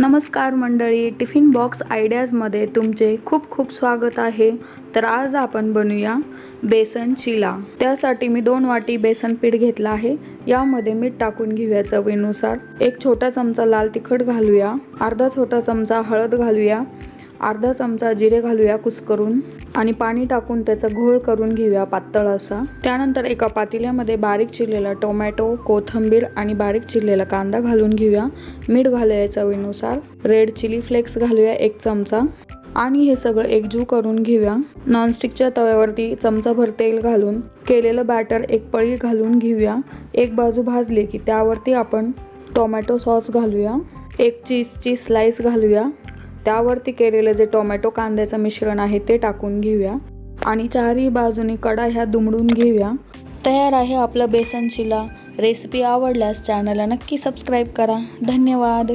नमस्कार मंडळी tiffin box आयडियाजमध्ये तुमचे खूप खूप स्वागत आहे. तर आज आपण बनवूया बेसन चिला. त्यासाठी मी दोन वाटी बेसन पीठ घेतलं आहे. यामध्ये मीठ टाकून घेऊया चवीनुसार. एक छोटा चमचा लाल तिखट घालूया. अर्धा छोटा चमचा हळद घालूया. अर्धा चमचा जिरे घालूया कुस्करून आणि पाणी टाकून त्याचा घोळ करून घेऊया पातळ असा. त्यानंतर एका पातेल्यामध्ये बारीक चिरलेला टोमॅटो कोथिंबीर आणि बारीक चिरलेला कांदा घालून घेऊया. मीठ घालूया चवीनुसार रेड चिली फ्लेक्स घालूया एक चमचा आणि हे सगळं एकजीव करून घेऊया. नॉनस्टिकच्या तव्यावरती चमचाभर तेल घालून केलेलं बॅटर एक पळी घालून घेऊया. एक बाजू भाजली की त्यावरती आपण टोमॅटो सॉस घालूया. एक चीजची स्लाइस घालूया. त्यावरती केलेलं जे टोमॅटो कांद्याचं मिश्रण आहे ते टाकून घेऊया. आणि चारही बाजूनी कडा ह्या दुमडून घेऊया. तयार आहे आपलं बेसन चिला रेसिपी आवडल्यास चॅनलला नक्की सबस्क्राईब करा. धन्यवाद.